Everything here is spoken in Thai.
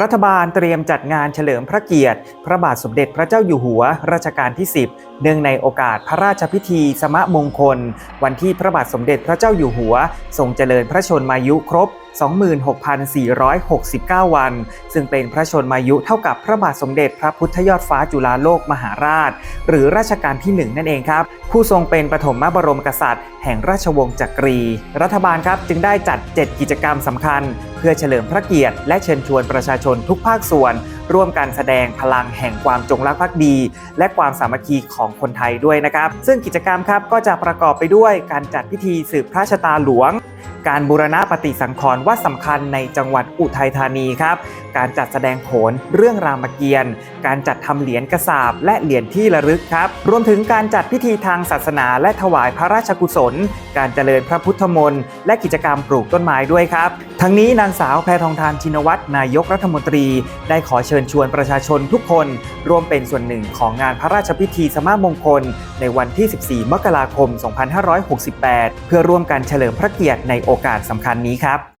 รัฐบาลเตรียมจัดงานเฉลิมพระเกียรติ พระบาทสมเด็จพระเจ้าอยู่หัว รัชกาลที่ 10 เนื่องในโอกาสพระราชพิธีสมะมงคล วันที่พระบาทสมเด็จพระเจ้าอยู่หัวทรงเจริญพระชนมายุครบ 26,469 วัน ซึ่งเป็นพระชนมายุเท่ากับพระบาทสมเด็จพระพุทธยอดฟ้าจุฬาโลกมหาราช หรือรัชกาลที่ 1 นั่นเองครับ ผู้ทรงเป็นปฐมบรมกษัตริย์ แห่งราชวงศ์จักรี รัฐบาลครับจึงได้จัด 7 กิจกรรมสำคัญ เพื่อเฉลิมพระเกียรติ และเชิญชวนประชาชนทุกภาคส่วน ร่วมกันแสดงพลังแห่งความจงรักภักดี และความสามัคคีของคนไทยด้วยนะครับ ซึ่งกิจกรรมครับก็จะประกอบไปด้วยการจัดพิธีสืบพระชะตาหลวง การบูรณะปฏิสังขรณ์วัดสำคัญในจังหวัดอุทัยธานีครับ การจัดแสดงโขนเรื่องรามเกียรติ์การจัดทำเหรียญกระสาบและเหรียญที่ระลึกครับ รวมถึงการจัดพิธีทางศาสนาและถวายพระราชกุศล การเจริญพระพุทธมนต์และกิจกรรมปลูกต้นไม้ด้วยครับ ทั้งนี้นางสาวแพทองทานชินวัตรนายกรัฐมนตรี ได้ขอเชิญชวนประชาชนทุกคน ร่วมเป็นส่วนหนึ่งของงานพระราชพิธีสมามงคลในวันที่ 14 มกราคม 2568 เพื่อร่วมกันเฉลิมพระเกียรติในโอกาสสำคัญนี้ครับ